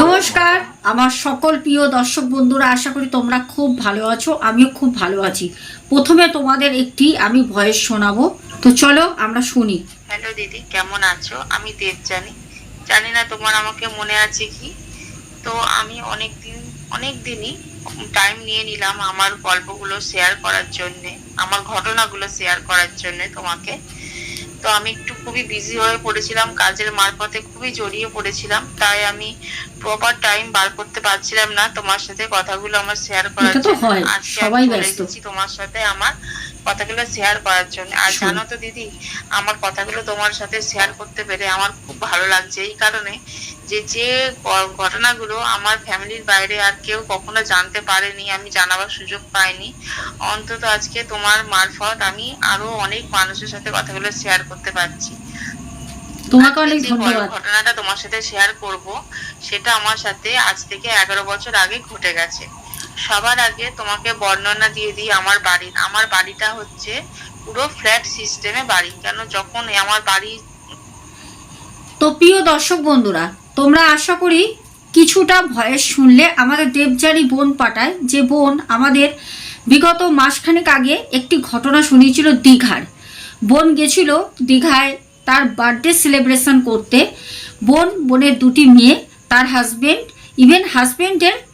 নমস্কার, আমার সকল প্রিয় দর্শক বন্ধুরা, আশা করি তোমরা খুব ভালো আছো, আমিও খুব ভালো আছি। প্রথমে তোমাদের একটি আমি ভয়েস শোনাবো। তো চলো আমরা শুনি। হ্যালো দিদি, কেমন আছো? আমি দেব জানি জানি না তোমার আমাকে মনে আছে কি? তো আমি অনেক দিন অনেক দিনই টাইম নিয়ে নিলাম আমার গল্পগুলো শেয়ার করার জন্য, আমার ঘটনাগুলো শেয়ার করার জন্য তোমাকে। তো আমি একটু খুবই বিজি হয়ে পড়েছিলাম কাজের মারফতে খুবই জড়িয়ে পড়েছিলাম তাই আমি প্রপার টাইম বার করতে পারছিলাম না তোমার সাথে কথাগুলো আমার শেয়ার করার জন্য আজকে। তোমার সাথে আমার কথাগুলো শেয়ার করার জন্য। আর জানো তো দিদি আমার কথাগুলো তোমার সাথে শেয়ার করতে পেরে আমার খুব ভালো লাগছে। এই কারণে যে যে ঘটনাগুলো আমার ফ্যামিলির বাইরে আর কেউ কখনো জানতে পারেনি আমি জানাবার সুযোগ পাইনি। অন্তত আজকে তোমার মারফত আমি আরও অনেক মানুষের সাথে কথাগুলো শেয়ার করতে পারছি। তোমাকে অনেক ধন্যবাদ। ঘটনাটা তোমার সাথে শেয়ার করব সেটা আমার সাথে আজ থেকে এগারো বছর আগে ঘটে গেছে। সবার আগে তোমাকে বর্ণনা দিয়ে দিই আমার বাড়ির আমার বাড়িটা হচ্ছে পুরো ফ্ল্যাট সিস্টেমে বাড়ি, কেন যখন আমার বাড়ি তো প্রিয় দর্শক বন্ধুরা, তোমরা আশা করি কিছুটা ভয়েস শুনলে আমাদের দেবজানি বোন পাঠায় যে বোন আমাদের বিগত মাসখানেক আগে একটি ঘটনা শুনিয়েছিল দীঘার। বোন গেছিল দীঘায় তার বার্থডে সেলিব্রেশন করতে। বোন, বোনের দুটি মেয়ে, তার হাজবেন্ড ইভেন হাজবেন্ডের এক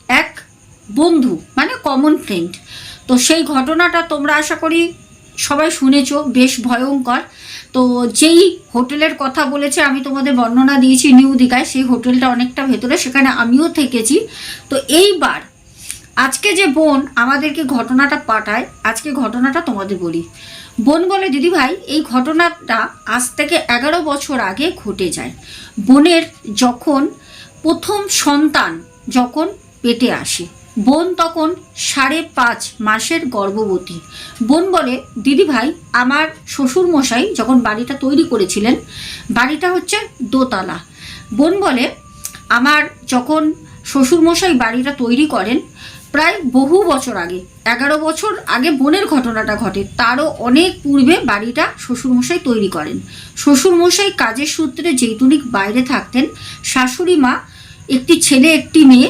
বন্ধু মানে কমন ফ্রেন্ড তো সেই ঘটনাটা তোমরা আশা করি সবাই শুনেছো, বেশ ভয়ঙ্কর। তো যেই হোটেলের কথা বলেছে, আমি তোমাদের বর্ণনা দিয়েছি নিউ দীঘায়, সেই হোটেলটা অনেকটা ভেতরে, সেখানে আমিও থেকেছি। তো এইবার আজকে যে বোন আমাদেরকে ঘটনাটা পাঠায়, আজকে ঘটনাটা তোমাদের বলি। বোন বলে, দিদি ভাই, এই ঘটনাটা আজ থেকে এগারো বছর আগে ঘটে যায়। বোনের যখন প্রথম সন্তান যখন পেটে আসে বোন তখন সাড়ে পাঁচ মাসের গর্ভবতী। বোন বলে দিদি ভাই আমার শ্বশুর মশাই যখন বাড়িটা তৈরি করেছিলেন, বাড়িটা হচ্ছে দোতলা। বোন বলে, আমার যখন শ্বশুর মশাই বাড়িটা তৈরি করেন, প্রায় বহু বছর আগে, এগারো বছর আগে বোনের ঘটনাটা ঘটে। তারও অনেক পূর্বে বাড়িটা শ্বশুরমশাই তৈরি করেন। শ্বশুরমশাই কাজের সূত্রে যেইটুনিক বাইরে থাকতেন, শাশুড়ি মা, একটি ছেলে, একটি মেয়ে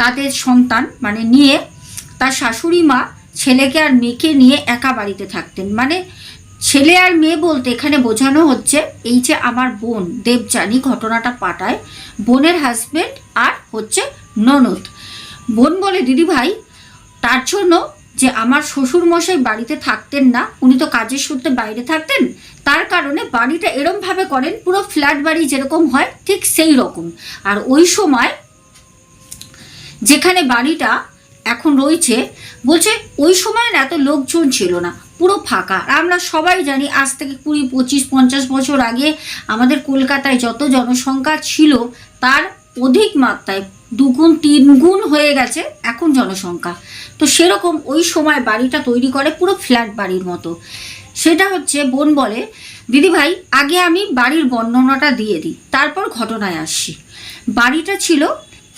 তাদের সন্তান মানে নিয়ে তার শাশুড়ি মা ছেলেকে আর মেয়েকে নিয়ে একা বাড়িতে থাকতেন। মানে ছেলে আর মেয়ে বলতে এখানে বোঝানো হচ্ছে, এই যে আমার বোন দেবজানি ঘটনাটা পাঠায়, বোনের হাজবেন্ড আর হচ্ছে ননদ। বোন বলে দিদি ভাই তার জন্য যে আমার শ্বশুর মশাই বাড়িতে থাকতেন না, উনি তো কাজের সূত্রে বাইরে থাকতেন, তার কারণে বাড়িটা এরমভাবে করেন, পুরো ফ্ল্যাট বাড়ি যেরকম হয় ঠিক সেই রকম। আর ওই সময় যেখানে বাড়িটা এখন রয়েছে, বলছে ওই সময় না এত লোকজন ছিল না, পুরো ফাঁকা। আর আমরা সবাই জানি আজ থেকে কুড়ি, পঁচিশ, পঞ্চাশ বছর আগে আমাদের কলকাতায় যত জনসংখ্যা ছিল, তার অধিক মাত্রায় দুগুণ, তিনগুণ হয়ে গেছে এখন জনসংখ্যা। তো সেরকম ওই সময় বাড়িটা তৈরি করে পুরো ফ্ল্যাট বাড়ির মতো। সেটা হচ্ছে বোন বলে, দিদি ভাই, আগে আমি বাড়ির বর্ণনাটা দিয়ে দিই, তারপর ঘটনায় আসছি। বাড়িটা ছিল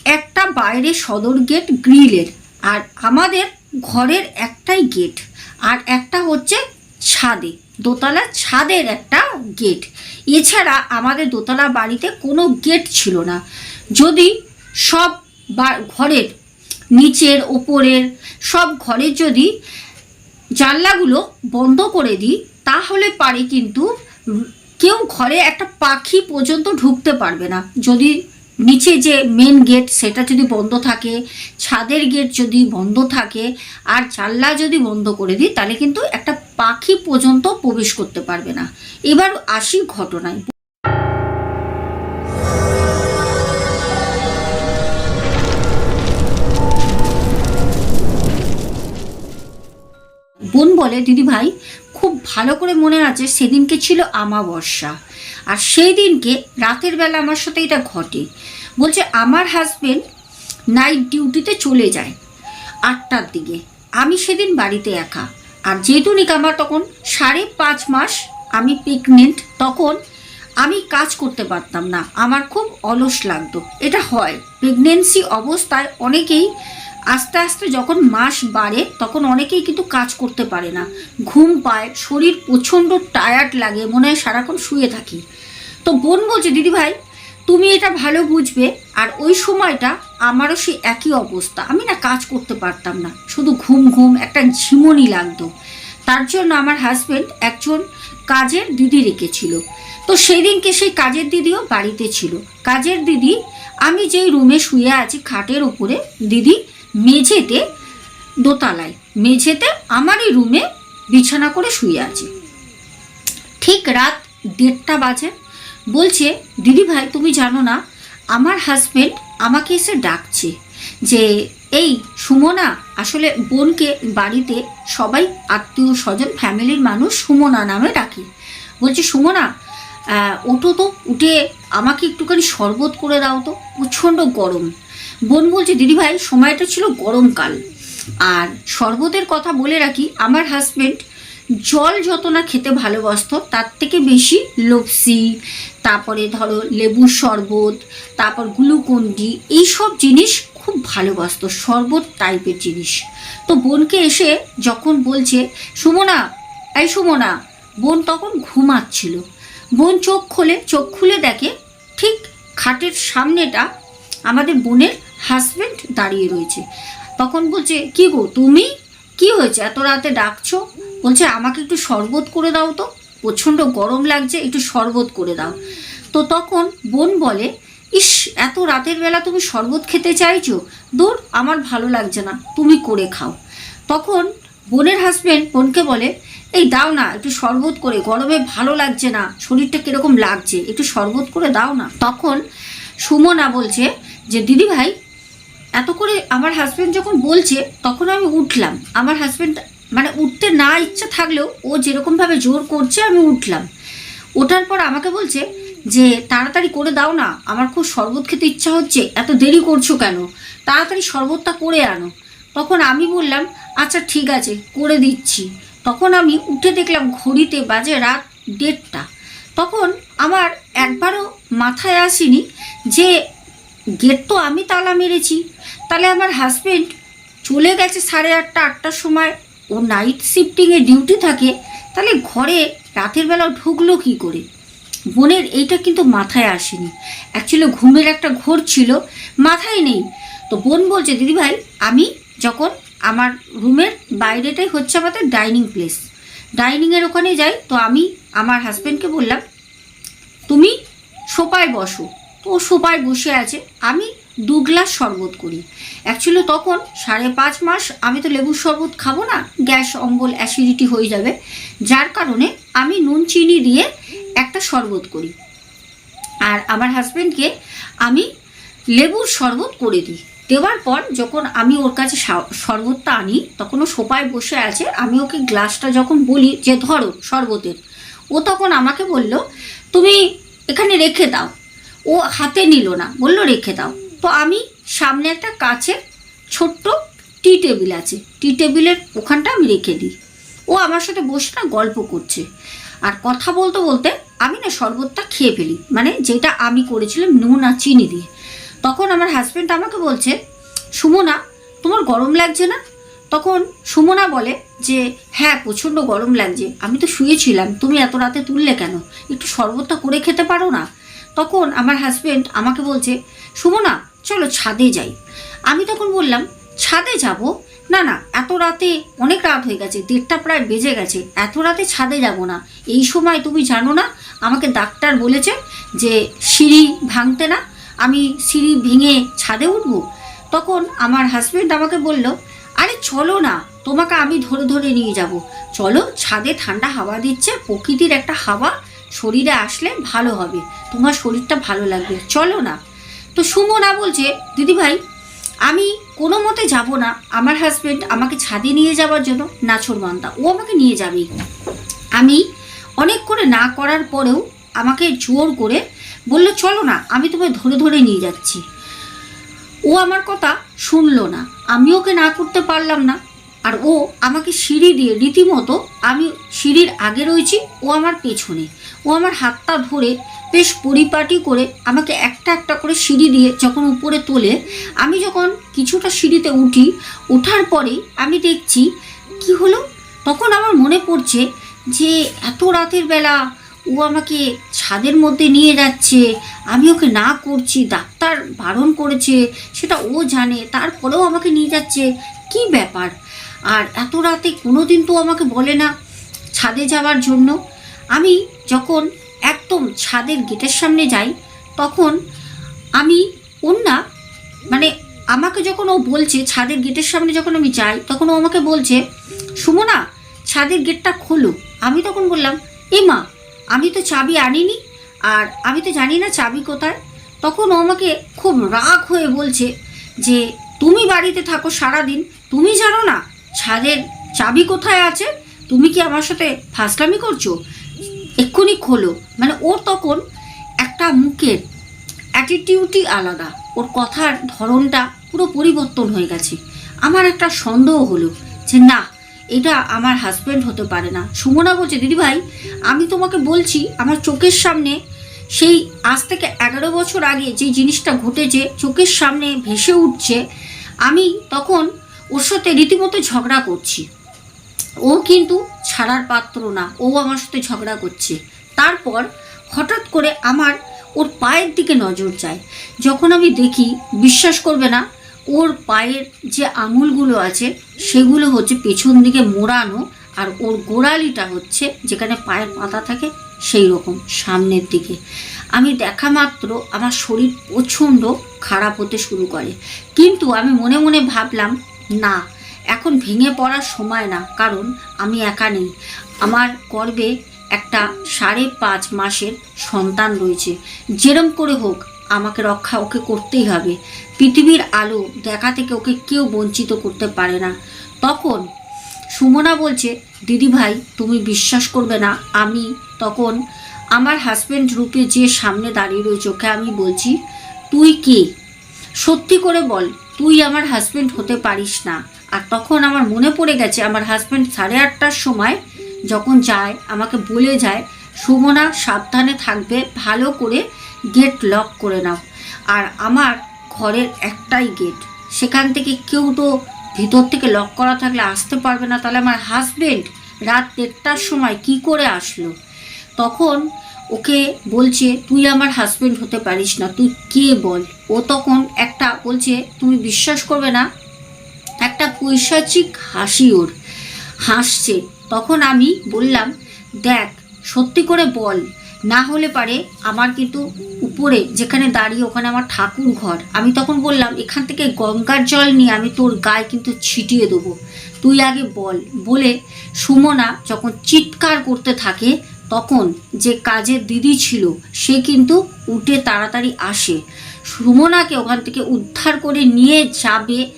একটা বাইরে সদর গেট গ্রিলের, আর আমাদের ঘরের একটাই গেট, আর একটা হচ্ছে ছাদে দোতলা ছাদের একটা গেট। এছাড়া আমাদের দোতলা বাড়িতে কোনো গেট ছিল না। যদি সব বা- ঘরের নিচের, ওপরের সব ঘরের যদি জানলাগুলো বন্ধ করে দিই, তাহলে পারে কিন্তু কেউ ঘরে একটা পাখি পর্যন্ত ঢুকতে পারবে না। যদি নিচে যে মেন গেট সেটা যদি বন্ধ থাকে, ছাদের গেট যদি বন্ধ থাকে, আর জানলা যদি বন্ধ করে দিই, তাহলে কিন্তু একটা পাখি পর্যন্ত প্রবেশ করতে পারবে না। এবার আসি ঘটনায়। বোন বলে, দিদি ভাই, খুব ভালো করে মনে আছে, সেদিনকে ছিল আমাবস্যা। আর সেই দিনকে রাতের বেলা আমার সাথে এটা ঘটে। বলছে, আমার হাজবেন্ড নাইট ডিউটিতে চলে যায় আটটার দিকে। আমি সেদিন বাড়িতে একা। আর যেহেতু আমার তখন সাড়ে পাঁচ মাস আমি প্রেগনেন্ট তখন আমি কাজ করতে পারতাম না। আমার খুব অলস লাগতো। এটা হয়। প্রেগনেন্সি অবস্থায় অনেকেই আস্তে আস্তে যখন মাস বাড়ে, তখন অনেকেই কিন্তু কাজ করতে পারে না। ঘুম পায়, শরীর প্রচণ্ড টায়ার্ড লাগে, মনে হয় সারাক্ষণ শুয়ে থাকি। তো বোন বলছে দিদি ভাই তুমি এটা ভালো বুঝবে, আর ওই সময়টা আমারও সেই একই অবস্থা। আমি না কাজ করতে পারতাম না, শুধু ঘুম ঘুম, একটা ঝিমুনি লাগতো। তার জন্য আমার হাজবেন্ড একজন কাজের দিদি রেখেছিল। তো সেই দিনকে সেই কাজের দিদিও বাড়িতে ছিল। কাজের দিদি, আমি যেই রুমে শুয়ে আছি খাটের উপরে, দিদি মেঝেতে দোতলায়, মেঝেতে আমারই রুমে বিছানা করে শুয়ে আছে। ঠিক রাত দেড়টা বাজে। বলছে, দিদি ভাই, তুমি জানো না, আমার হাজব্যান্ড আমাকে এসে ডাকছে যে, এই, সুমনা, আসলে বোনকে বাড়িতে সবাই আত্মীয় স্বজন, ফ্যামিলির মানুষ সুমনা নামে ডাকে। বলছে, সুমনা ওঠো তো উঠে আমাকে একটুখানি শরবত করে দাও তো, প্রচণ্ড গরম। বোন বলছে, দিদি ভাই, সময়টা ছিল গরমকাল। আর শরবতের কথা বলে রাখি, আমার হাজবেন্ড জল যত না খেতে ভালোবাসতো, তার থেকে বেশি লপসি তারপরে ধরো লেবুর শরবত, তারপর গ্লুকন্ডি এইসব জিনিস খুব ভালোবাসতো, শরবত টাইপের জিনিস। তো বোনকে এসে যখন বলছে, সুমনা, এই সুমনা। বোন তখন ঘুমাচ্ছিল। বোন চোখ খোলে, চোখ খুলে দেখে ঠিক খাটের সামনেটা আমাদের বোনের হাজব্যান্ড দাঁড়িয়ে রয়েছে। তখন বলছে, কি গো, তুমি? কি হয়েছে? এত রাতে ডাকছো? বলছে, আমাকে একটু শরবত করে দাও তো। প্রচণ্ড গরম লাগছে, একটু শরবত করে দাও। তো তখন বোন বলে, ইস, এত রাতের বেলা তুমি শরবত খেতে চাইছো? দূর আমার ভালো লাগছে না, তুমি করে খাও। তখন বোনের হাজব্যান্ড বোনকে বলে, এই দাও না, একটু শরবত করে, গরমে ভালো লাগছে না, শরীরটা কীরকম লাগছে, একটু শরবত করে দাও না। তখন সুমনা বলছে যে দিদি ভাই এত করে আমার হাজব্যান্ড যখন বলছে, তখন আমি উঠলাম। আমার হাজব্যান্ড মানে উঠতে না ইচ্ছা থাকলেও ও যেরকমভাবে জোর করছে, আমি উঠলাম। ওঠার পর আমাকে বলছে যে, তাড়াতাড়ি করে দাও না, আমার খুব শরবত খেতে ইচ্ছা হচ্ছে, এত দেরি করছ কেন? তাড়াতাড়ি শরবতটা করে আনো। তখন আমি বললাম আচ্ছা ঠিক আছে, করে দিচ্ছি। তখন আমি উঠে দেখলাম ঘড়িতে বাজে রাত দেড়টা। তখন আমার একবারও মাথায় আসেনি যে, গেট তো আমি তালা মেরেছি তাহলে আমার হাজব্যান্ড চলে গেছে সাড়ে আটটা, আটটার সময়। ও নাইট শিফটিংয়ে ডিউটি থাকে। তাহলে ঘরে রাতের বেলা ঢুকলো কি করে? বোনের এইটা কিন্তু মাথায় আসেনি। অ্যাকচুয়ালি ঘুমের একটা ঘোর ছিল, মাথায় নেই। তো বোন বলছে দিদিভাই আমি যখন আমার রুমের বাইরেটাই হচ্ছে আমাদের ডাইনিং প্লেস ডাইনিংয়ের ওখানে যাই। তো আমি আমার হাজব্যান্ডকে বললাম, তুমি সোপায় বসো। তো ও সোপায় বসে আছে। আমি দু গ্লাস শরবত করি। অ্যাকচুয়ালি তখন সাড়ে পাঁচ মাস আমি তো লেবুর শরবত খাব না, গ্যাস, অম্বল অ্যাসিডিটি হয়ে যাবে। যার কারণে আমি নুন, চিনি দিয়ে একটা শরবত করি। আর আমার হাজব্যান্ডকে আমি লেবুর শরবত করে দিই। দেওয়ার পর যখন আমি ওর কাছে শরবতটা আনি, তখন ও সোপায় বসে আছে। আমি ওকে গ্লাসটা যখন বলি যে, ধরো শরবতের। ও তখন আমাকে বলল, তুমি এখানে রেখে দাও। ও হাতে নিল না, বলল, রেখে দাও। তো আমি সামনে একটা কাচের ছোট্ট টি টেবিল আছে। টি টেবিলের ওখানটা আমি রেখে দিই। ও আমার সাথে বসে না গল্প করছে। আর কথা বলতে বলতে আমি না শরবতটা খেয়ে ফেলি। মানে যেটা আমি করেছিলাম নুন আর চিনি দিয়ে। তখন আমার হাজব্যান্ড আমাকে বলছে, সুমনা, তোমার গরম লাগছে না? তখন সুমনা বলে যে হ্যাঁ প্রচণ্ড গরম লাগছে। আমি তো শুয়েছিলাম। তুমি এত রাতে তুললে কেন? একটু শরবতটা করে খেতে পারো না? তখন আমার হাজব্যান্ড আমাকে বলছে, সুমনা, চলো ছাদে যাই। আমি তখন বললাম, ছাদে যাব? না না, এত রাতে অনেক রাত হয়ে গেছে, দেড়টা প্রায় বেজে গেছে, এত রাতে ছাদে যাব না। এই সময় তুমি জানো না, আমাকে ডাক্তার বলেছে যে সিঁড়ি ভাঙতে না, আমি সিঁড়ি ভেঙে ছাদে উঠব। তখন আমার হাজব্যান্ড আমাকে বলল, আরে চলো না, তোমাকে আমি ধরে ধরে নিয়ে যাব। চলো ছাদে ঠান্ডা হাওয়া দিচ্ছে, প্রকৃতির একটা হাওয়া শরীরে আসলে ভালো হবে। তোমার শরীরটা ভালো লাগবে। চলো না। তো সুমনা বলছে দিদিভাই আমি কোনো মতে যাব না। আমার হাজব্যান্ড আমাকে ছাদে নিয়ে যাওয়ার জন্য নাছরবান্দা ও আমাকে নিয়ে যাবেই। আমি অনেক করে না করার পরেও আমাকে জোর করে বলল, চলো না, আমি তোমায় ধরে ধরে নিয়ে যাচ্ছি। ও আমার কথা শুনলো না। আমি ওকে না করতে পারলাম না। আর ও আমাকে সিঁড়ি দিয়ে, রীতিমতো আমি সিঁড়ির আগে রয়েছি, ও আমার পেছনে। ও আমার হাতটা ধরে বেশ পরিপাটি করে আমাকে একটা একটা করে সিঁড়ি দিয়ে যখন উপরে তোলে, আমি যখন কিছুটা সিঁড়িতে উঠি, ওঠার পরে আমি দেখছি, কি হলো? তখন আমার মনে পড়ছে যে এত রাতের বেলা ও আমাকে ছাদের মধ্যে নিয়ে যাচ্ছে, আমি ওকে না করছি, ডাক্তার বারণ করেছে, সেটা ও জানে, তারপরেও আমাকে নিয়ে যাচ্ছে। কি ব্যাপার? আর এত রাতে কোনো দিন তো আমাকে বলে না ছাদে যাওয়ার জন্য। আমি যখন একদম ছাদের গেটের সামনে যাই, তখন আমি ওর না মানে আমাকে যখন ও বলছে, ছাদের গেটের সামনে যখন আমি যাই, তখন ও আমাকে বলছে, সুমনা, ছাদের গেটটা খোলো। আমি তখন বললাম, এ মা, আমি তো চাবি আনিনি, আর আমি তো জানি না চাবি কোথায়। তখন ও আমাকে খুব রাগ হয়ে বলছে যে, তুমি বাড়িতে থাকো সারাদিন, তুমি জানো না ছাদের চাবি কোথায় আছে? তুমি কি আমার সাথে ফাসলামি করছ? এক্ষুনি খোলো। মানে ওর তখন একটা মুখের অ্যাটিটিউডই আলাদা। ওর কথার ধরনটা পুরো পরিবর্তন হয়ে গেছে। আমার একটা সন্দেহ হলো যে না, এটা আমার হাজব্যান্ড হতে পারে না। সুমনা বলছে দিদিভাই আমি তোমাকে বলছি, আমার চোখের সামনে সেই আজ থেকে এগারো বছর আগে যে জিনিসটা ঘটেছে, চোখের সামনে ভেসে উঠছে, আমি তখন ওর সাথে রীতিমতো ঝগড়া করছি। ও কিন্তু ছাড়ার পাত্র না, ও আমার সাথে ঝগড়া করছে। তারপর হঠাৎ করে আমার ওর পায়ের দিকে নজর যায় যখন আমি দেখি, বিশ্বাস করবে না, ওর পায়ের যে আঙুলগুলো আছে, সেগুলো হচ্ছে পেছন দিকে মোড়ানো আর ওর গোড়ালিটা হচ্ছে যেখানে পায়ের পাতা থাকে, সেই রকম সামনের দিকে। আমি দেখা মাত্র আমার শরীর প্রচণ্ড খারাপ হতে শুরু করে। কিন্তু আমি মনে মনে ভাবলাম না, এখন ভেঙে পড়ার সময় না, কারণ আমি একা নেই। আমার গর্বে একটা সাড়ে পাঁচ মাসের সন্তান রয়েছে। যেরম করে হোক, আমাকে রক্ষা ওকে করতেই হবে। পৃথিবীর আলো দেখা থেকে ওকে কেউ বঞ্চিত করতে পারে না। তখন সুমনা বলছে, দিদি ভাই, তুমি বিশ্বাস করবে না, আমি তখন আমার হাজব্যান্ড রূপে যে সামনে দাঁড়িয়ে রয়েছে, ওকে আমি বলছি, তুই কে? সত্যি করে বল তুই আমার হাজব্যান্ড হতে পারিস না। আর তখন আমার মনে পড়ে গেছে, আমার হাজব্যান্ড সাড়ে আটটার সময় যখন যায়, আমাকে বলে যায়, সুমনা, সাবধানে থাকবে, ভালো করে গেট লক করে নাও। আর আমার ঘরের একটাই গেট সেখান থেকে কেউ তো ভিতর থেকে লক করা থাকলে আসতে পারবে না। তাহলে আমার হাজব্যান্ড রাত দেড়টার সময় কি করে আসলো? তখন ওকে বলছে, তুই আমার হাজব্যান্ড হতে পারিস না, তুই কে বল? ও তখন একটা বলছে, তুমি বিশ্বাস করবে না? একটা পৈশাচিক হাসি ওর, হাসছে। তখন আমি বললাম, দেখ, সত্যি করে বল, না হলে পারে আমার কিন্তু উপরে, যেখানে দাঁড়িয়ে ওখানে আমার ঠাকুর ঘর। আমি তখন বললাম, এখান থেকে গঙ্গার জল নিয়ে আমি তোর গায়ে কিন্তু ছিটিয়ে দেবো। তুই আগে বল। বলে সুমনা যখন চিৎকার করতে থাকে তখন যে কাজের দিদি ছিল, সে কিন্তু উঠে তাড়াতাড়ি আসে। সুমনাকে ওখান থেকে উদ্ধার করে নিয়ে যাবে।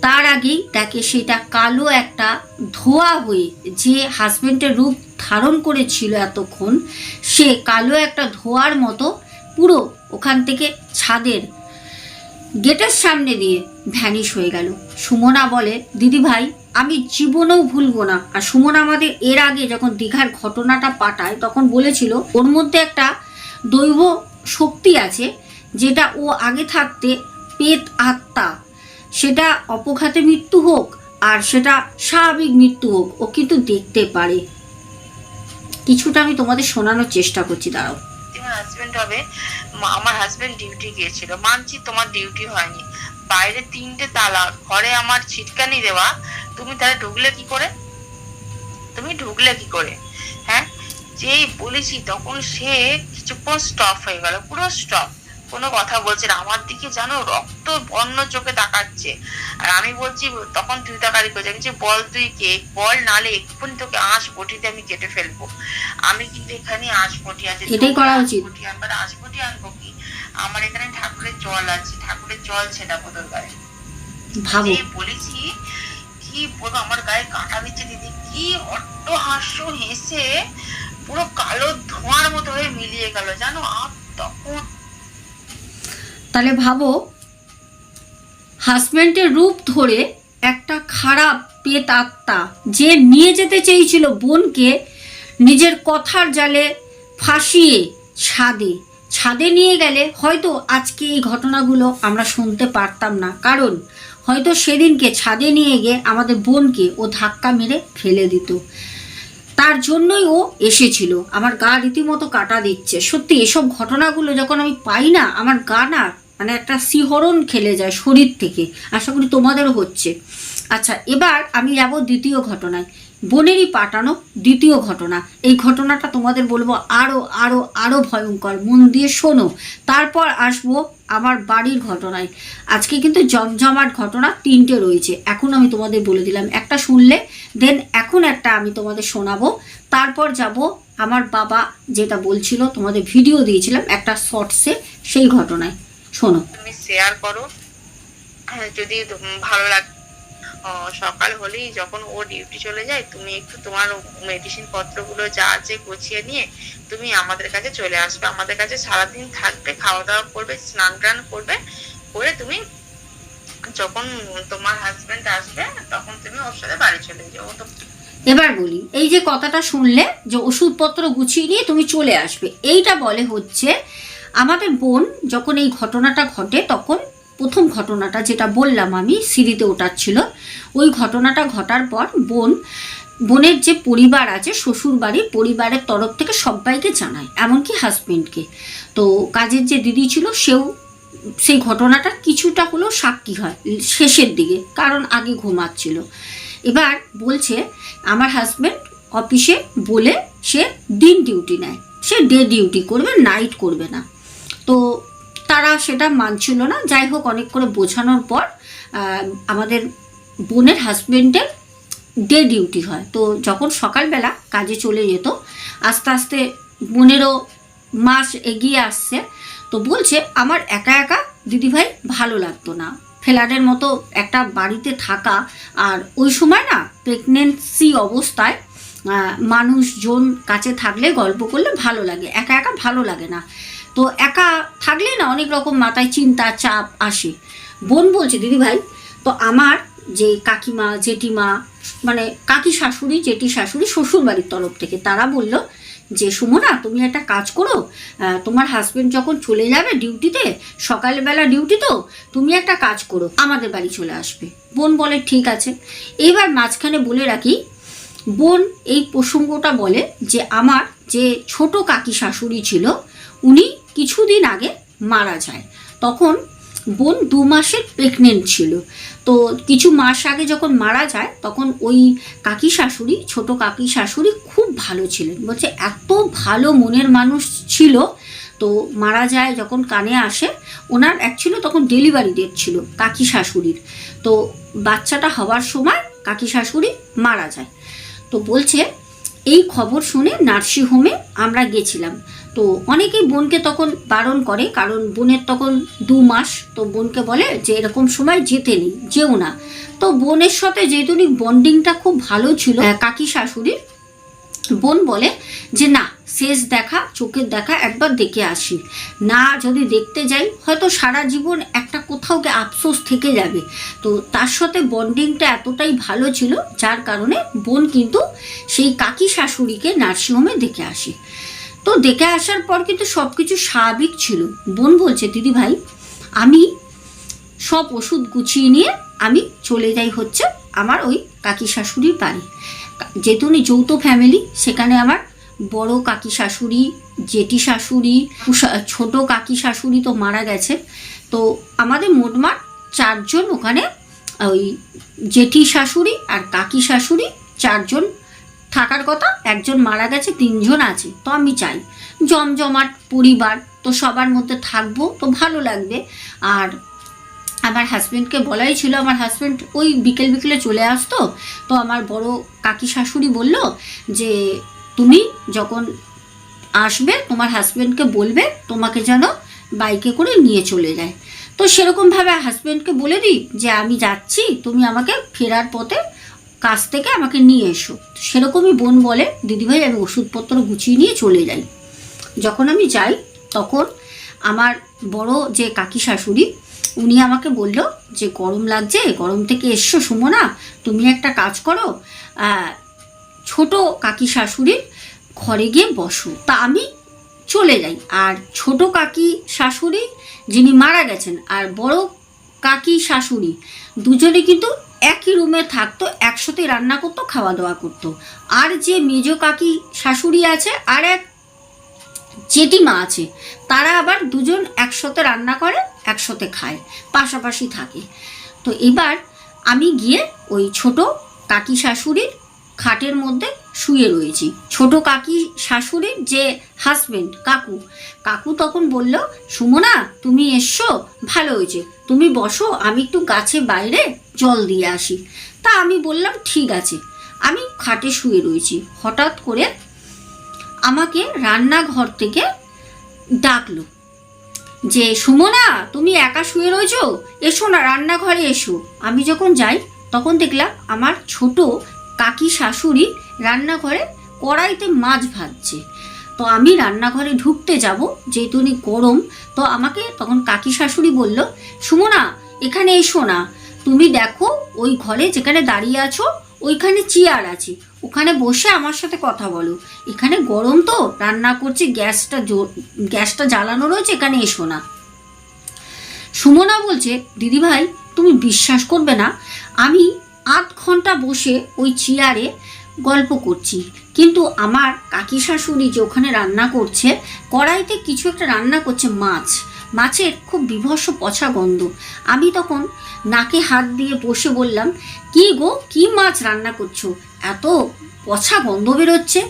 তার আগেই তাকে সেটা কালো একটা ধোয়া হয়ে যে হাজবেন্ডের রূপ ধারণ করেছিল এতক্ষণ, সে কালো একটা ধোয়ার মতো পুরো ওখান থেকে ছাদের গেটের সামনে দিয়ে ভ্যানিশ হয়ে গেল। সুমনা বলে, দিদি ভাই আমি জীবনেও ভুলবো না। আর সুমনা আমাদের এর আগে যখন দীঘার ঘটনাটা পাঠায়, তখন বলেছিল, ওর মধ্যে একটা দৈব শক্তি আছে, যেটা ও আগে থাকতে পেত আত্মা। সেটা অপঘাতে মৃত্যু হোক, আর সেটা স্বাভাবিক মৃত্যু হোক, ও কিন্তু দেখতে পারে। কিছুটা আমি তোমাদের শোনানোর চেষ্টা করছি, দাঁড়াও। হাজবেন্ড হবে। আমার হাজবেন্ড ডিউটি গিয়েছিল। মানছি তোমার ডিউটি হয়নি। বাইরে তিনটে তালা ঘরে আমার ছিটকানি দেওয়া তুমি তাহলে ঢুকলে কি করে? তুমি ঢুকলে কি করে? হ্যাঁ? যেই বলেছি তখন সে কিছুক্ষণ স্টপ হয়ে গেল পুরো স্টপ কোনো কথা বলছে না। আমার দিকে জানো রক্ত বন্য চোখে তাকাচ্ছে। আর আমি বলছি তখন তুই তাকারি করছে আমি বল তুই কে? বল নালে এক্ষুনি তোকে আঁশ বটিতে আমি কেটে ফেলব। আমি কিন্তু এখানে আঁশ বটি আছে এটাই করা উচিত। আঁশ বটি আনব কি আমার এখানে ঠাকুরের জল আছে ঠাকুরের জল ছেটাবো তোর গায়ে। ভাবো। বলেছি কি বলব আমার গায়ে কাঁটা দিচ্ছে দিদি কি অট্ট হাস্য হেসে পুরো কালো ধোঁয়ার মতো হয়ে মিলিয়ে গেল জানো? আর তখন তাহলে ভাবো হাজব্যান্ডের রূপ ধরে একটা খারাপ পেত আত্মা যে নিয়ে যেতে চেয়েছিল বোনকে নিজের কথার জালে ফাঁসিয়ে ছাদে। ছাদে নিয়ে গেলে হয়তো আজকে এই ঘটনাগুলো আমরা শুনতে পারতাম না। কারণ হয়তো সেদিনকে ছাদে নিয়ে গিয়ে আমাদের বোনকে ও ধাক্কা মেরে ফেলে দিত। তার জন্যই ও এসেছিল। আমার গা রীতিমতো কাটা দিচ্ছে। সত্যি এসব ঘটনাগুলো যখন আমি পাই না, আমার গা না মানে একটা শিহরণ খেলে যায় শরীর থেকে। আশা করি তোমাদেরও হচ্ছে। আচ্ছা এবার আমি যাব দ্বিতীয় ঘটনায়। বোনেরই পাঠানো দ্বিতীয় ঘটনা। এই ঘটনাটা তোমাদের বলব আরও আরও আরও ভয়ঙ্কর। মন দিয়ে শোনো। তারপর আসব আমার বাড়ির ঘটনায়। আজকে কিন্তু জমজমাট ঘটনা তিনটে রয়েছে। এখন আমি তোমাদের বলে দিলাম। একটা শুনলে দেন এখন একটা আমি তোমাদের শোনাবো। তারপর যাব আমার বাবা যেটা বলছিল তোমাদের ভিডিও দিয়েছিলাম একটা শর্টসে সেই ঘটনায়। শোনো। তুমি শেয়ার করো। হ্যাঁ, যদি ভালো লাগে সকাল হলেই যখন ও ডিউটি চলে যায়, তুমি একটু তোমার মেডিসিন পত্রগুলো যা আছে গুছিয়ে নিয়ে তুমি আমাদের কাছে চলে আসবে। আমাদের কাছে সারাদিন থাকবে খাওয়া দাওয়া করবে স্নান টান করবে, করে তুমি যখন তোমার হাজবেন্ড আসবে, তখন তুমি ওর সাথে বাড়ি চলে যাও। তো এবার বলি, এই যে কথাটা শুনলে যে ওষুধপত্র গুছিয়ে নিয়ে তুমি চলে আসবে, এইটা বলে হচ্ছে আমাদের বোন যখন এই ঘটনাটা ঘটে তখন প্রথম ঘটনাটা যেটা বললাম আমি, সিঁড়িতে ওঠাচ্ছিল ওই ঘটনাটা ঘটার পর বোন, বোনের যে পরিবার আছে শ্বশুর বাড়ির পরিবারের তরফ থেকে সবাইকে জানায়, এমনকি হাজবেন্ডকে তো কাজের যে দিদি ছিল, সেও সেই ঘটনাটা কিছুটা হলেও সাক্ষী হয়, শেষের দিকে, কারণ আগে ঘুমাচ্ছিল। এবার বলছে, আমার হাজব্যান্ড অফিসে বলে সে দিন ডিউটি নেয়, সে ডে ডিউটি করবে নাইট করবে না। তো তারা সেটা মানছিল না। যাই হোক, অনেক করে বোঝানোর পর আমাদের বোনের হাজব্যান্ডের ডে ডিউটি হয়। তো যখন সকালবেলা কাজে চলে যেত, আস্তে আস্তে বোনেরও মাস এগিয়ে আসছে। তো বলছে, আমার একা একা দিদিভাই ভালো লাগতো না। ফ্ল্যাটের মতো একটা বাড়িতে থাকা আর ওই সময় না প্রেগনেন্সি অবস্থায় মানুষজন কাছে থাকলে গল্প করলে ভালো লাগে। একা একা ভালো লাগে না। তো একা থাকলে না অনেক রকম মাথায় চিন্তা, চাপ আসে। বোন বলছে, দিদি ভাই, তো আমার যে কাকিমা, জেঠিমা মানে কাকি শাশুড়ি, জেঠি শাশুড়ি শ্বশুর বাড়ির তরফ থেকে, তারা বলল যে, সুমনা, তুমি একটা কাজ করো। তোমার হাজব্যান্ড যখন চলে যাবে ডিউটিতে সকালবেলা ডিউটি তো, তুমি একটা কাজ করো, আমাদের বাড়ি চলে আসবে। বোন বলে, ঠিক আছে। এবার মাঝখানে বলে রাখি, বোন এই প্রসঙ্গটা বলে যে, আমার যে ছোট কাকি শাশুড়ি ছিল, উনি কিছুদিন আগে মারা যায়। তখন বোন দু মাসের প্রেগনেন্ট ছিল। তো কিছু মাস আগে যখন মারা যায়, তখন ওই কাকি শাশুড়ি, ছোট কাকি শাশুড়ি খুব ভালো ছিলেন। বলছে, এত ভালো মনের মানুষ ছিল। তো মারা যায় যখন কানে আসে, ওনার অ্যাকচুয়ালি তখন ডেলিভারি ডেট ছিল কাকি শাশুড়ির। তো বাচ্চাটা হওয়ার সময় কাকি শাশুড়ি মারা যায়। তো বলছে এই খবর শুনে নার্সিংহোমে আমরা গেছিলাম। তো অনেকেই বোনকে তখন বারণ করে, কারণ বোনের তখন দু মাস, তো বোনকে বলে যে এরকম সময় যেতে নেই, যেও না। তো বোনের সাথে যেহেতু বন্ডিংটা খুব ভালো ছিল কাকি শাশুড়ির বোন বলে যে, না, শেষ দেখা, চোখের দেখা একবার দেখে আসি। না, যদি দেখতে যাই, হয়তো সারা জীবন একটা কোথাও গিয়ে আফসোস থেকে যাবে। তো তার সাথে বন্ডিংটা এতটাই ভালো ছিল, যার কারণে বোন কিন্তু সেই কাকি শাশুড়িকে নার্সিংহোমে দেখে আসে। তো দেখে আসার পর কিন্তু সব কিছু স্বাভাবিক ছিল। বোন বলছে, দিদি ভাই, আমি সব ওষুধ গুছিয়ে নিয়ে আমি চলে যাই হচ্ছে আমার ওই কাকি শাশুড়ির বাড়ি। যেহেতু উনি যৌথ ফ্যামিলি সেখানে আমার বড় কাকি শাশুড়ি, জেঠি শাশুড়ি ছোট কাকি শাশুড়ি তো মারা গেছে। তো আমাদের মোটমাট চারজন ওখানে, ওই জেঠি শাশুড়ি আর কাকি শাশুড়ি চারজন থাকার কথা, একজন মারা গেছে, তিনজন আছে, তো আমি চাই। জমজমাট পরিবার, তো সবার মধ্যে থাকব, তো ভালো লাগবে। আর আমার হাজব্যান্ডকে বলাই ছিল, আমার হাজব্যান্ড ওই বিকেল বিকেলে চলে আসতো। তো আমার বড় কাকি শাশুড়ি বলল যে, তুমি যখন আসবে, তোমার হাজব্যান্ডকে বলবে, তোমাকে যেন বাইকে করে নিয়ে চলে যায়। তো সেরকমভাবে হাজব্যান্ডকে বলে দিই যে, আমি যাচ্ছি, তুমি আমাকে ফেরার পথে কাছ থেকে আমাকে নিয়ে এসো। সেরকমই বোন বলে দিদিভাই আমি ওষুধপত্র গুছিয়ে নিয়ে চলে যাই। যখন আমি যাই, তখন আমার বড় যে কাকি শাশুড়ি উনি আমাকে বলল যে, গরম লাগছে, গরম থেকে এসছো সুমনা, তুমি একটা কাজ করো ছোট কাকি শাশুড়ির ঘরে গিয়ে বসো। তা আমি চলে যাই। আর ছোট কাকি শাশুড়ি যিনি মারা গেছেন আর বড় কাকি শাশুড়ি দুজনে কিন্তু একই রুমে থাকতো, একসাথে রান্না করতো খাওয়া দাওয়া করতো। আর যে মেজ কাকি শাশুড়ি আছে, আর এক জেঠিমা আছে, তারা আবার দুজন একসাথে রান্না করে একসাথে খায়, পাশাপাশি থাকে। তো এবার আমি গিয়ে ওই ছোট কাকি শাশুড়ির খাটের মধ্যে শুয়ে রয়েছি। ছোট কাকি শাশুড়ির যে হাজবেন্ড কাকু কাকু তখন বলল, সুমনা, তুমি এসছো? ভালো হয়েছে। তুমি বসো, আমি একটু গাছে বাইরে জল দিয়ে আসি। তা আমি বললাম, ঠিক আছে। আমি খাটে শুয়ে রয়েছি। হঠাৎ করে আমাকে রান্নাঘর থেকে ডাকলো। যে, সুমনা, তুমি একা শুয়ে রয়েছো? এসো না, রান্নাঘরে এসো। আমি যখন যাই, তখন দেখলাম আমার ছোট কাকি শাশুড়ি রান্নাঘরে কড়াইতে মাছ ভাজছে। তো আমি রান্নাঘরে ঢুকতে যাব, যেহেতু উনি গরম, তো আমাকে তখন কাকি শাশুড়ি বলল, সুমনা, এখানে এসো না। তুমি দেখো, ওই ঘরে যেখানে দাঁড়িয়ে আছো, ওইখানে চেয়ার আছে। ওখানে বসে আমার সাথে কথা বলো। এখানে গরম তো, রান্না করছি, গ্যাসটা গ্যাসটা জ্বালানো রয়েছে, এখানে এসো না। সুমনা বলছে, দিদিভাই, তুমি বিশ্বাস করবে না, আমি আধ ঘণ্টা বসে ওই চেয়ারে গল্প করছি। কিন্তু আমার কাকি শাশুড়ি যে ওখানে রান্না করছে, কড়াইতে কিছু একটা রান্না করছে মাছ। মাছের খুব বিভৎস পচা গন্ধ। আমি তখন নাকে হাত দিয়ে বসে বললাম, কি গো, কি মাছ রান্না করছ? এত পছা গন্ধ বেরোচ্ছে।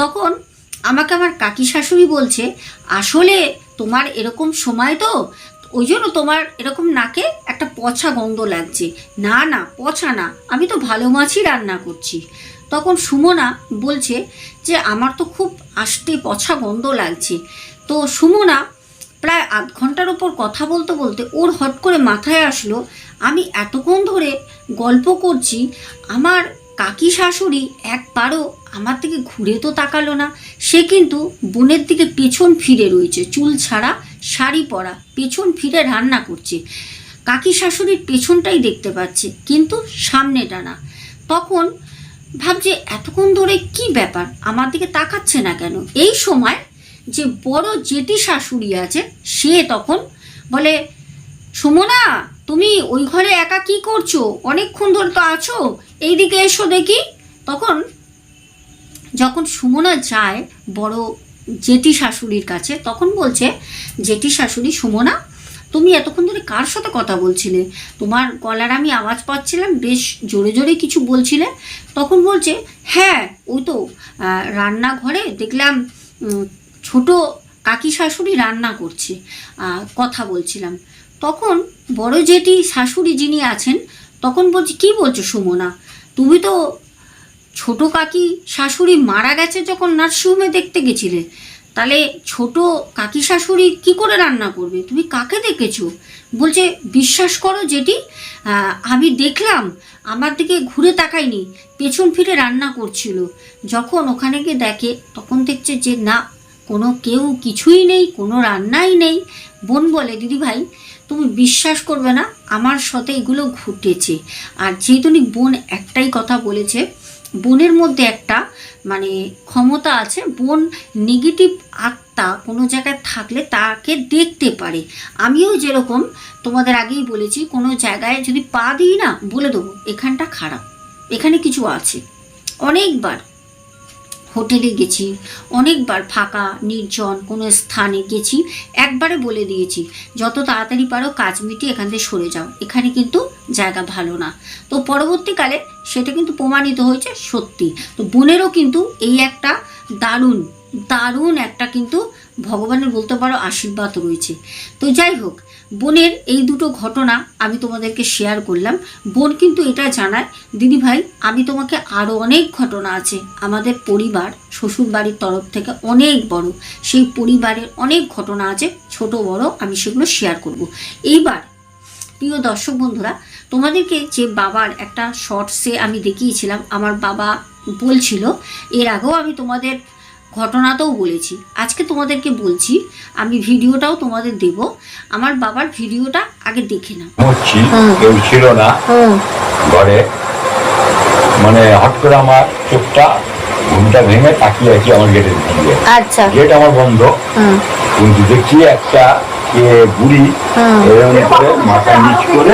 তখন আমাকে আমার কাকি শাশুড়ি বলছে, আসলে তোমার এরকম সময় তো? ওই জন্য তোমার এরকম নাকে একটা পচা গন্ধ লাগছে। না না, পচা না, আমি তো ভালো মাছই রান্না করছি। তখন সুমনা বলছে যে, আমার তো খুব আষ্টে পচা গন্ধ লাগছে। তো সুমনা প্রায় আধ ঘণ্টার ওপর কথা বলতে বলতে ওর হট করে মাথায় আসলো, আমি এতক্ষণ ধরে গল্প করছি, আমার কাকি শাশুড়ি একবারও আমার দিকে ঘুরে তো তাকালো না। সে কিন্তু বোনের দিকে পেছন ফিরে রয়েছে, চুল ছাড়া, শাড়ি পরা, পেছন ফিরে রান্না করছে। কাকি শাশুড়ির পেছনটাই দেখতে পাচ্ছে, কিন্তু সামনেটা না। তখন ভাবছে, এতক্ষণ ধরে কি ব্যাপার? আমার দিকে তাকাচ্ছে না কেন? এই সময় যে বড় জেঠি শাশুড়ি আছে, সে তখন বলে, সুমনা, তুমি ওই ঘরে একা কি করছ? অনেকক্ষণ ধরে তো আছো। এইদিকে এসো দেখি। তখন যখন সুমনা যায় বড় জেঠি শাশুড়ির কাছে, তখন বলছে, জেঠি শাশুড়ি, সুমনা, তুমি এতক্ষণ ধরে কার সাথে কথা বলছিলে? তোমার গলার আমি আওয়াজ পাচ্ছিলাম, বেশ জোরে জোরে কিছু বলছিলে। তখন বলছে হ্যাঁ ওই তো রান্নাঘরে দেখলাম ছোট কাকি শাশুড়ি রান্না করছে কথা বলছিলাম। তখন বড় জেঠি শাশুড়ি যিনি আছেন, তখন বলছি, কি বলছো সুমনা? তুমি তো ছোট কাকি শাশুড়ি মারা গেছে যখন নার্সিংহোমে দেখতে গেছিলে, তাহলে ছোট কাকি শাশুড়ি কি করে রান্না করবে? তুমি কাকে দেখেছ? বলছে, বিশ্বাস করো যেটি আমি দেখলাম, আমার দিকে ঘুরে তাকায়নি, পেছন ফিরে রান্না করছিল। যখন ওখানে গিয়ে দেখে, তখন দেখছে যে না, কোনো কেউ কিছুই নেই, কোনো রান্নাই নেই। বোন বলে দিদি ভাই তুমি বিশ্বাস করবে না, আমার সাথে এগুলো ঘটেছে। আর যেহেতু বোন একটাই কথা বলেছে, বোনের মধ্যে একটা মানে ক্ষমতা আছে, বোন নেগেটিভ আত্মা কোনো জায়গায় থাকলে তাকে দেখতে পারে। আমিও যেরকম তোমাদের আগেই বলেছি, কোনো জায়গায় যদি পা দিই না, বলে দেবো, এখানটা খারাপ, এখানে কিছু আছে। অনেকবার হোটেলে গেছি, অনেকবার ফাঁকা, নির্জন কোনো স্থানে গেছি, একবারে বলে দিয়েছি, যত তাড়াতাড়ি পারো কাজ মিটিয়ে এখান থেকে সরে যাও, এখানে কিন্তু জায়গা ভালো না। তো পরবর্তীকালে সেটা কিন্তু প্রমাণিত হয়েছে সত্যি। তো বোনেরও কিন্তু এই একটা দারুণ দারুণ একটা কিন্তু ভগবানের বলতে পারো আশীর্বাদ রয়েছে। তো যাই হোক, বোনের এই দুটো ঘটনা আমি তোমাদেরকে শেয়ার করলাম। বোন কিন্তু এটা জানায়, দিদি ভাই, আমি তোমাকে আরও অনেক ঘটনা আছে। আমাদের পরিবার, শ্বশুর বাড়ির তরফ থেকে অনেক বড়। সেই পরিবারের অনেক ঘটনা আছে, ছোট, বড়, আমি সেগুলো শেয়ার করব। এইবার, প্রিয় দর্শক বন্ধুরা, তোমাদেরকে যে বাবার একটা শর্টসে আমি দেখিয়েছিলাম, আমার বাবা বলছিল, এর আগেও আমি তোমাদের ঘটনাতেও বলেছি। আজকে তোমাদেরকে বলছি আমি ভিডিওটাও তোমাদের দেব। আমার বাবার ভিডিওটা আগে দেখে ঘুমোচ্ছি কেউ ছিল না ঘরে। মানে হট করে আমার চোখটা ঘুমটা ভেঙে তাকিয়ে আছি আমার গেটের দিকে। আচ্ছা। গেট আমার বন্ধ। হুম কিন্তু দেখছি একটা বুড়ি এরকম করে মাথা নিচ করে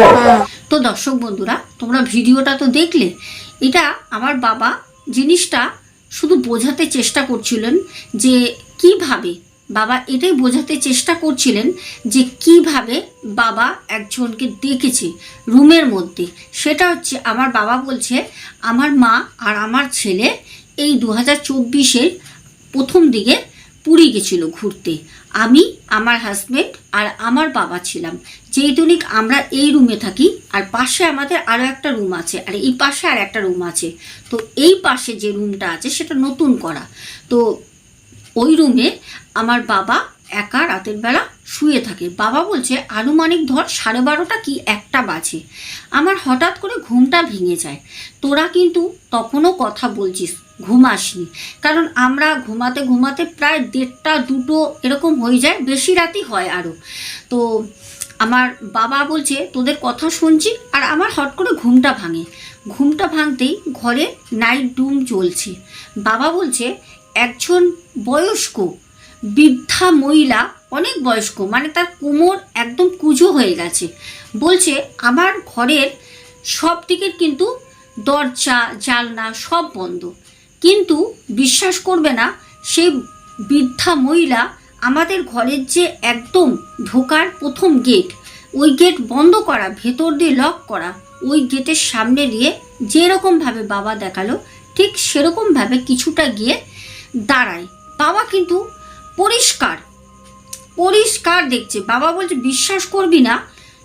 তো দর্শক বন্ধুরা তোমরা ভিডিওটা তো দেখলে। এটা আমার বাবা জিনিসটা শুধু বোঝাতে চেষ্টা করছিলেন যে কীভাবে বাবা এটাই বোঝাতে চেষ্টা করছিলেন যে কীভাবে বাবা একজনকে দেখেছে রুমের মধ্যে। সেটা হচ্ছে আমার বাবা বলছে, আমার মা আর আমার ছেলে এই দু হাজার চব্বিশের প্রথম দিকে পুরী গেছিল ঘুরতে। আমি, আমার হাজব্যান্ড আর আমার বাবা ছিলাম। যেই দনিক আমরা এই রুমে থাকি, আর পাশে আমাদের আরও একটা রুম আছে, আর এই পাশে আর একটা রুম আছে। তো এই পাশে যে রুমটা আছে, সেটা নতুন করা। তো ওই রুমে আমার বাবা একা রাতের বেলা শুয়ে থাকে। বাবা বলছে, আনুমানিক ধর সাড়ে বারোটা কি একটা বাজে। আমার হঠাৎ করে ঘুমটা ভেঙে যায়। তোরা কিন্তু তখনও কথা বলছিস। ঘুম আসনি। কারণ আমরা ঘুমাতে ঘুমাতে প্রায় দেড়টা, দুটো এরকম হয়ে যায়, বেশি রাতই হয় আরও তো আমার বাবা বলছে, তোদের কথা শুনছি আর আমার হট করে ঘুমটা ভাঙে। ঘুমটা ভাঙতেই ঘরে নাইট ডুম চলছে। বাবা বলছে, একজন বয়স্ক, বৃদ্ধা মহিলা, অনেক বয়স্ক মানে তার কোমর একদম কুজো হয়ে গেছে। বলছে, আমার ঘরের সব দিকের কিন্তু দরজা জালনা সব বন্ধ। কিন্তু বিশ্বাস করবে না সেই বৃদ্ধা মহিলা আমাদের ঘরের যে একদম ঢোকার প্রথম গেট ওই গেট বন্ধ করা, ভেতর দিয়ে লক করা, ওই গেটের সামনে দিয়ে যেরকমভাবে বাবা দেখাল, ঠিক সেরকমভাবে কিছুটা গিয়ে দাঁড়ায়। বাবা কিন্তু পরিষ্কার পরিষ্কার দেখছে। বাবা বলছে, বিশ্বাস করবি না,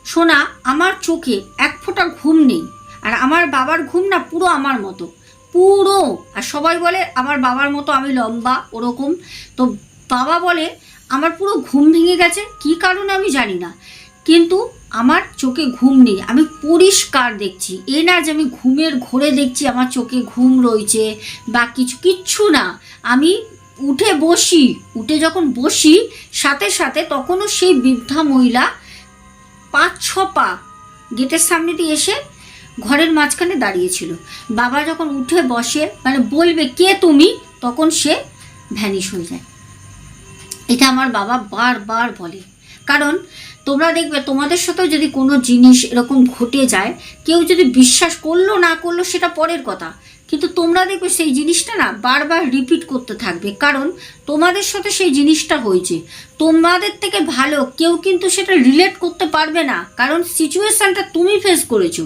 সোনা, আমার চোখে এক ফোঁটা ঘুম নেই, আর আমার বাবার ঘুম না পুরো আমার মতো। পুরো। আর সবাই বলে, আমার বাবার মতো আমি লম্বা, ওরকম। তো বাবা বলে, আমার পুরো ঘুম ভেঙে গেছে, কী কারণে আমি জানি না। কিন্তু আমার চোখে ঘুম নেই, আমি পরিষ্কার দেখছি। এ না যে আমি ঘুমের ঘোরে দেখছি, আমার চোখে ঘুম রয়েছে বা কিছু, কিচ্ছু না। আমি উঠে বসি, উঠে যখন বসি, সাথে সাথে তখনও সেই বৃদ্ধা মহিলা পাঁচ ছ পা গেটের সামনে দিয়ে এসে ঘরের মাঝখানে দাঁড়িয়েছিল বাবা যখন উঠে বসে মানে বলবে, কে তুমি? তখন সে ভ্যানিশ হয়ে যায়। এটা আমার বাবা বারবার বলে। কারণ তোমরা দেখবে, তোমাদের সাথেও যদি কোনো জিনিস এরকম ঘটে যায়, কেউ যদি বিশ্বাস করল, না করল, সেটা পরের কথা। কিন্তু তোমরা দেখবে, সেই জিনিসটা না বারবার রিপিট করতে থাকবে। কারণ তোমাদের সাথে সেই জিনিসটা হয়েছে। তোমাদের থেকে ভালো কেউ কিন্তু সেটা রিলেট করতে পারবে না। কারণ সিচুয়েশানটা তুমি ফেস করেছ।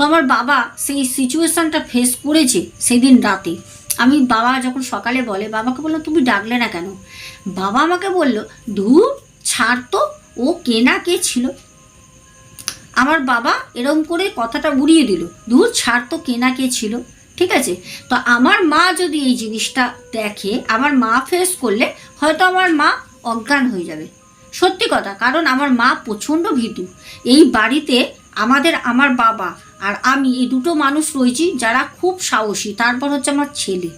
তো আমার বাবা সেই সিচুয়েশানটা ফেস করেছে সেদিন রাতে। আমি বাবা যখন সকালে বলে, বাবাকে বললাম, তুমি ডাকলে না কেন? বাবা আমাকে বলল, ধুর, ছাড় তো, ও কে না কে ছিল। আমার বাবা এরম করে কথাটা উড়িয়ে দিল, ধুর, ছাড় তো, কে না কে ছিল। ঠিক আছে? তো আমার মা যদি এই জিনিসটা দেখে, আমার মা ফেস করলে, হয়তো আমার মা অজ্ঞান হয়ে যাবে। সত্যি কথা, কারণ আমার মা প্রচণ্ড ভীতু। এই বাড়িতে আমাদের, আমার বাবা আর আমি এই দুটো মানুষ রয়েছি যারা খুব সাহসী, তারপর হচ্ছে আমার ছেলে।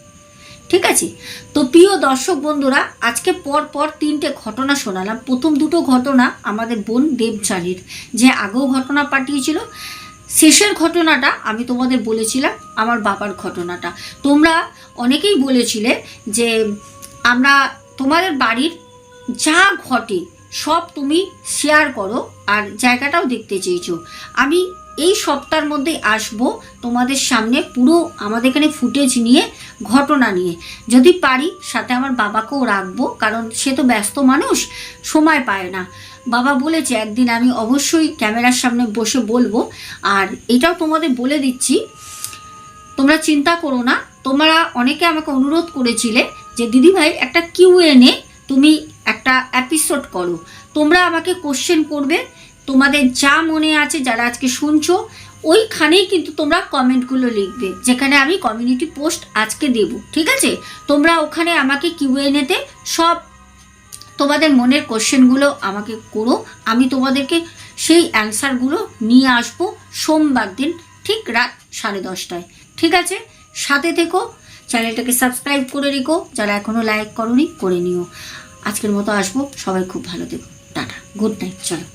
ঠিক আছে? তো প্রিয় দর্শক বন্ধুরা, আজকে পর পর তিনটে ঘটনা শোনালাম। প্রথম দুটো ঘটনা আমাদের বোন দেবচারীর যে আগেও ঘটনা পাঠিয়েছিল। শেষের ঘটনাটা আমি তোমাদের বলেছিলাম, আমার বাবার ঘটনাটা। তোমরা অনেকেই বলেছিলে যে আমরা, তোমাদের বাড়ির যা ঘটে, সব তুমি শেয়ার করো আর জায়গাটাও দেখতে চেয়েছো। আমি এই সপ্তাহের মধ্যেই আসব তোমাদের সামনে পুরো আমাদের এখানে ফুটেজ নিয়ে, ঘটনা নিয়ে। যদি পারি, সাথে আমার বাবাকেও রাখব, কারণ সে তো ব্যস্ত মানুষ, সময় পায় না। বাবা বলেছে, একদিন আমি অবশ্যই ক্যামেরার সামনে বসে বলব। আর এটাও তোমাদের বলে দিচ্ছি, তোমরা চিন্তা করো না। তোমরা অনেকে আমাকে অনুরোধ করেছিলে যে, দিদিভাই, একটা কিউএনএ তুমি একটা এপিসোড করো। তোমরা আমাকে কোশ্চেন করবে তোমাদের যা মনে আছে যারা আজকে শুনছো, ওইখানেই কিন্তু তোমরা কমেন্টগুলো লিখবে, যেখানে আমি কমিউনিটি পোস্ট আজকে দেব, ঠিক আছে? তোমরা ওখানে আমাকে কিউএনএতে সব তোমাদের মনের কোশ্চেনগুলো আমাকে করো, আমি তোমাদেরকে সেই অ্যান্সারগুলো নিয়ে আসব সোমবার দিন, ঠিক রাত সাড়ে দশটায়, ঠিক আছে? সাথে থেকো, চ্যানেলটাকে সাবস্ক্রাইব করে রেখো, যারা এখনও লাইক করনি, করে নিও। আজকের মতো আসব, সবাই খুব ভালো থেকো, টাটা গুড নাইট চলো।